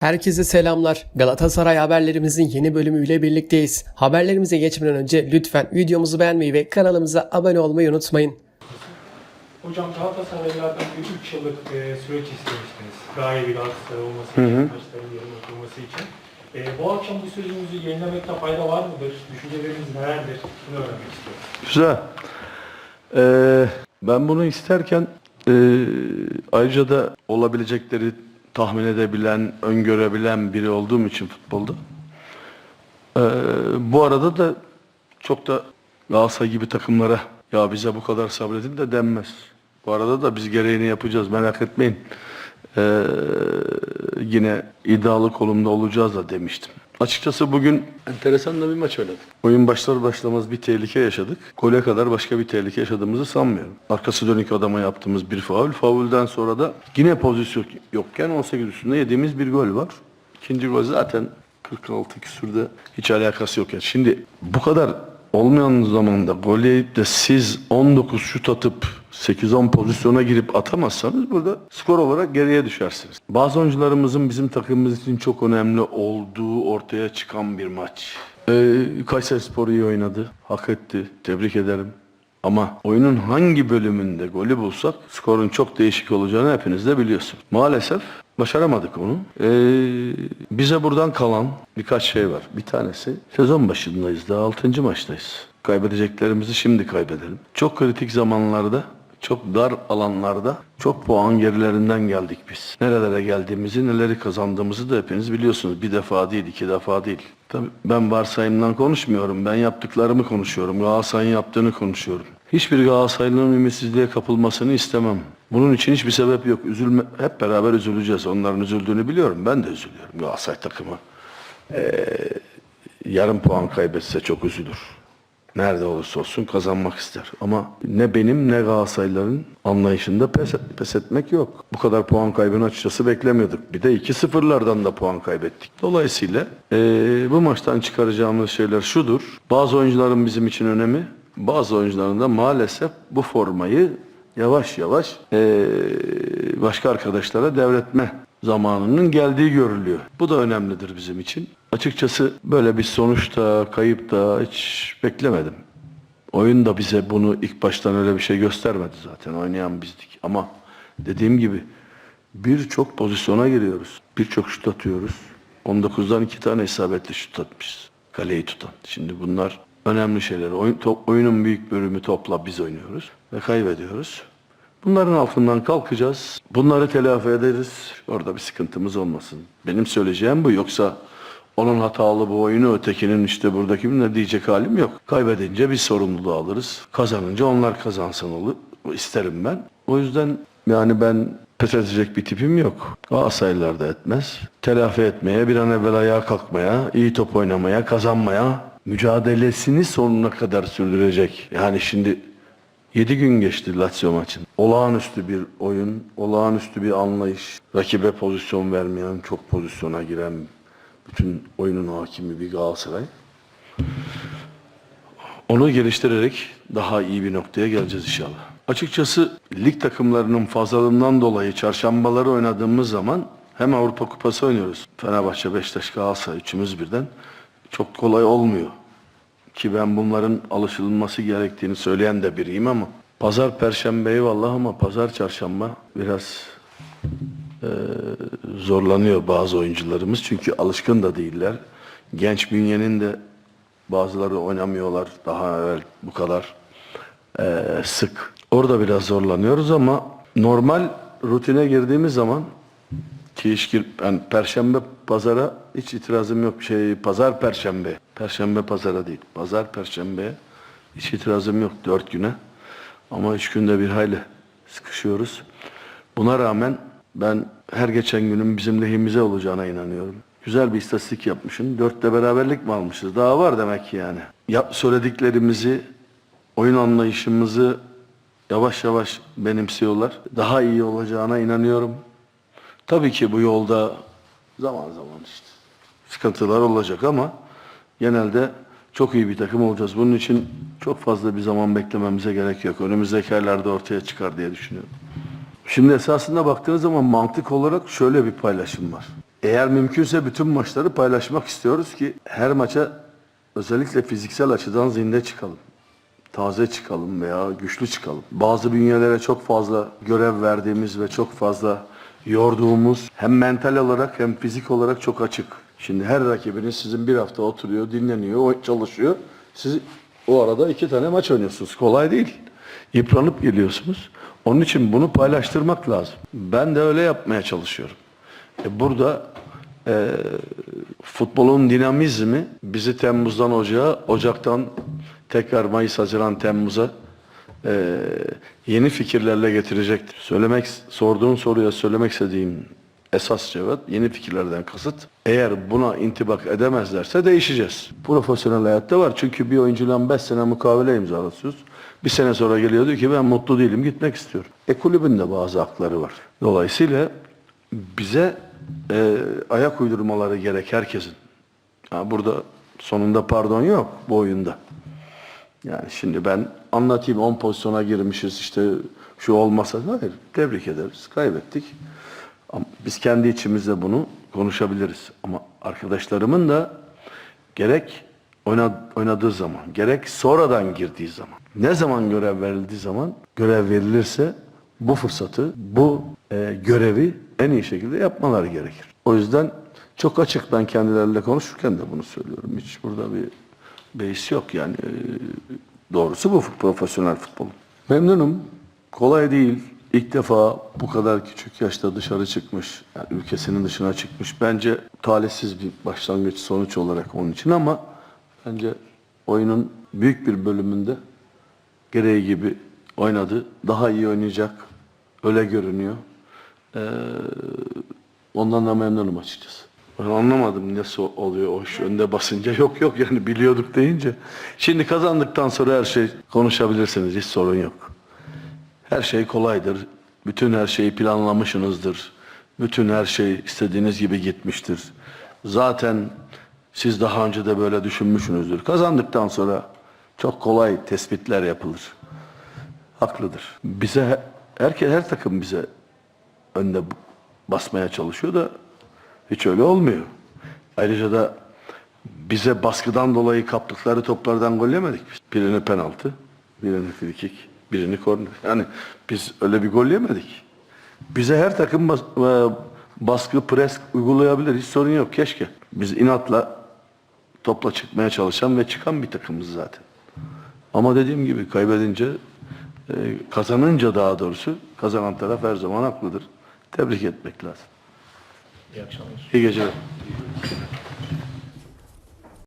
Herkese selamlar. Galatasaray haberlerimizin yeni bölümüyle birlikteyiz. Haberlerimize geçmeden önce lütfen videomuzu beğenmeyi ve kanalımıza abone olmayı unutmayın. Hocam Galatasaraylılardan bir 3 yıllık e, süreç istemiştiniz. Gaye bir Galatasaray olması için, maçların yarım oturması için. E, bu akşam bu sözünüzü yenilemekte fayda var mıdır? Düşünceleriniz nelerdir? Bunu öğrenmek istiyorum. Güzel. Ee, ben bunu isterken e, ayrıca da olabilecekleri tahmin edebilen, öngörebilen biri olduğum için futbolda. Ee, bu arada da çok da Galatasaray gibi takımlara ya bize bu kadar sabredin de denmez. Bu arada da biz gereğini yapacağız merak etmeyin. Ee, yine iddialı kolumda olacağız da demiştim. Açıkçası bugün enteresan da bir maç oynadık. Oyun başlar başlamaz bir tehlike yaşadık. Gole kadar başka bir tehlike yaşadığımızı sanmıyorum. Arkası dönük adama yaptığımız bir faul. Faulden sonra da yine pozisyon yokken 18 üstünde yediğimiz bir gol var. İkinci gol zaten 46 küsürde hiç alakası yok. Yani şimdi bu kadar olmayan zamanda gol yiyip de siz 19 şut atıp 8-10 pozisyona girip atamazsanız burada skor olarak geriye düşersiniz. Bazı oyuncularımızın bizim takımımız için çok önemli olduğu ortaya çıkan bir maç. Ee, Kayseri Spor iyi oynadı. Hak etti. Tebrik ederim. Ama oyunun hangi bölümünde golü bulsak skorun çok değişik olacağını hepiniz de biliyorsunuz. Maalesef başaramadık onu. Ee, bize buradan kalan birkaç şey var. Bir tanesi sezon başındayız daha 6. maçtayız. Kaybedeceklerimizi şimdi kaybedelim. Çok kritik zamanlarda çok dar alanlarda çok puan gerilerinden geldik biz. Nerelere geldiğimizi, neleri kazandığımızı da hepiniz biliyorsunuz. Bir defa değil, iki defa değil. Tabii ben varsayımdan konuşmuyorum. Ben yaptıklarımı konuşuyorum. Galatasaray'ın yaptığını konuşuyorum. Hiçbir Galatasaraylı'nın ümitsizliğe kapılmasını istemem. Bunun için hiçbir sebep yok. Üzülme, hep beraber üzüleceğiz. Onların üzüldüğünü biliyorum. Ben de üzülüyorum. Galatasaray takımı ee, yarım puan kaybetse çok üzülür. Nerede olursa olsun kazanmak ister. Ama ne benim ne Galatasaraylıların anlayışında pes, pes etmek yok. Bu kadar puan kaybını açıkçası beklemiyorduk. Bir de 2-0'lardan da puan kaybettik. Dolayısıyla eee, bu maçtan çıkaracağımız şeyler şudur. Bazı oyuncuların bizim için önemi, bazı oyuncuların da maalesef bu formayı yavaş yavaş eee, başka arkadaşlara devretme zamanının geldiği görülüyor. Bu da önemlidir bizim için. Açıkçası böyle bir sonuçta, kayıp da hiç beklemedim. Oyun da bize bunu ilk baştan öyle bir şey göstermedi zaten. Oynayan bizdik. Ama dediğim gibi birçok pozisyona giriyoruz. Birçok şut atıyoruz. 19'dan iki tane isabetli şut atmışız. Kaleyi tutan. Şimdi bunlar önemli şeyler. Oyun, top, oyunun büyük bölümü topla biz oynuyoruz ve kaybediyoruz. Bunların altından kalkacağız. Bunları telafi ederiz. Orada bir sıkıntımız olmasın. Benim söyleyeceğim bu. Yoksa onun hatalı bu oyunu ötekinin işte buradaki ne diyecek halim yok. Kaybedince biz sorumluluğu alırız. Kazanınca onlar kazansın olur. isterim ben. O yüzden yani ben pes edecek bir tipim yok. Galatasaraylılar da etmez. Telafi etmeye, bir an evvel ayağa kalkmaya, iyi top oynamaya, kazanmaya, mücadelesini sonuna kadar sürdürecek. Yani şimdi 7 gün geçti Lazio maçın. Olağanüstü bir oyun, olağanüstü bir anlayış. Rakibe pozisyon vermeyen, çok pozisyona giren, bütün oyunun hakimi bir Galatasaray. Onu geliştirerek daha iyi bir noktaya geleceğiz inşallah. Açıkçası lig takımlarının fazlalığından dolayı çarşambaları oynadığımız zaman hem Avrupa Kupası oynuyoruz. Fenerbahçe, Beşiktaş, Galatasaray üçümüz birden. Çok kolay olmuyor. Ki ben bunların alışılması gerektiğini söyleyen de biriyim ama pazar perşembe eyvallah ama pazar çarşamba biraz eee, zorlanıyor bazı oyuncularımız çünkü alışkın da değiller. Genç bünyenin de bazıları oynamıyorlar daha evvel bu kadar eee, sık. Orada biraz zorlanıyoruz ama normal rutine girdiğimiz zaman gir, ben perşembe pazara hiç itirazım yok. Şey pazar perşembe. Perşembe pazara değil. Pazar perşembe hiç itirazım yok dört güne. Ama üç günde bir hayli sıkışıyoruz. Buna rağmen ben her geçen günün bizim lehimize olacağına inanıyorum. Güzel bir istatistik yapmışsın. Dörtte beraberlik mi almışız? Daha var demek ki yani. Ya, söylediklerimizi, oyun anlayışımızı yavaş yavaş benimsiyorlar. Daha iyi olacağına inanıyorum. Tabii ki bu yolda zaman zaman işte sıkıntılar olacak ama genelde çok iyi bir takım olacağız. Bunun için çok fazla bir zaman beklememize gerek yok. Önümüzdeki aylarda ortaya çıkar diye düşünüyorum. Şimdi esasında baktığınız zaman mantık olarak şöyle bir paylaşım var. Eğer mümkünse bütün maçları paylaşmak istiyoruz ki her maça özellikle fiziksel açıdan zinde çıkalım. Taze çıkalım veya güçlü çıkalım. Bazı bünyelere çok fazla görev verdiğimiz ve çok fazla yorduğumuz hem mental olarak hem fizik olarak çok açık. Şimdi her rakibiniz sizin bir hafta oturuyor, dinleniyor, çalışıyor. Siz o arada iki tane maç oynuyorsunuz. Kolay değil. Yıpranıp geliyorsunuz. Onun için bunu paylaştırmak lazım. Ben de öyle yapmaya çalışıyorum. E burada e, futbolun dinamizmi bizi Temmuz'dan Ocağa, Ocak'tan tekrar Mayıs, Haziran, Temmuz'a e, yeni fikirlerle getirecektir. Söylemek, sorduğun soruya söylemek istediğim esas cevap yeni fikirlerden kasıt. Eğer buna intibak edemezlerse değişeceğiz. Profesyonel hayatta var. Çünkü bir oyuncuyla 5 sene mukavele imzalatıyoruz. Bir sene sonra geliyor diyor ki ben mutlu değilim gitmek istiyorum. E kulübün de bazı hakları var. Dolayısıyla bize e, ayak uydurmaları gerek herkesin. Ha, burada sonunda pardon yok bu oyunda. Yani şimdi ben anlatayım 10 pozisyona girmişiz işte şu olmasa hayır tebrik ederiz kaybettik. Ama biz kendi içimizde bunu konuşabiliriz. Ama arkadaşlarımın da gerek oyna- oynadığı zaman gerek sonradan girdiği zaman ne zaman görev verildiği zaman görev verilirse bu fırsatı bu e, görevi en iyi şekilde yapmaları gerekir. O yüzden çok açık ben kendileriyle konuşurken de bunu söylüyorum. Hiç burada bir beis yok yani. e, Doğrusu bu profesyonel futbol. Memnunum. Kolay değil. İlk defa bu kadar küçük yaşta dışarı çıkmış, yani ülkesinin dışına çıkmış. Bence talihsiz bir başlangıç sonuç olarak onun için ama bence oyunun büyük bir bölümünde gereği gibi oynadı. Daha iyi oynayacak. Öyle görünüyor. Ee, ondan da memnunum açıkçası. Anlamadım nasıl oluyor o iş önde basınca. Yok yok yani biliyorduk deyince. Şimdi kazandıktan sonra her şey konuşabilirsiniz. Hiç sorun yok. Her şey kolaydır. Bütün her şeyi planlamışsınızdır. Bütün her şey istediğiniz gibi gitmiştir. Zaten siz daha önce de böyle düşünmüşsünüzdür. Kazandıktan sonra çok kolay tespitler yapılır. Haklıdır. Bize herkes her takım bize önde basmaya çalışıyor da hiç öyle olmuyor. Ayrıca da bize baskıdan dolayı kaptıkları toplardan gol yemedik. Birini penaltı, birini frikik, birini korner. Yani biz öyle bir gol yemedik. Bize her takım bas- e, baskı, pres uygulayabilir. Hiç sorun yok. Keşke. Biz inatla topla çıkmaya çalışan ve çıkan bir takımız zaten. Ama dediğim gibi kaybedince, e, kazanınca daha doğrusu kazanan taraf her zaman haklıdır. Tebrik etmek lazım. İyi akşamlar. İyi geceler.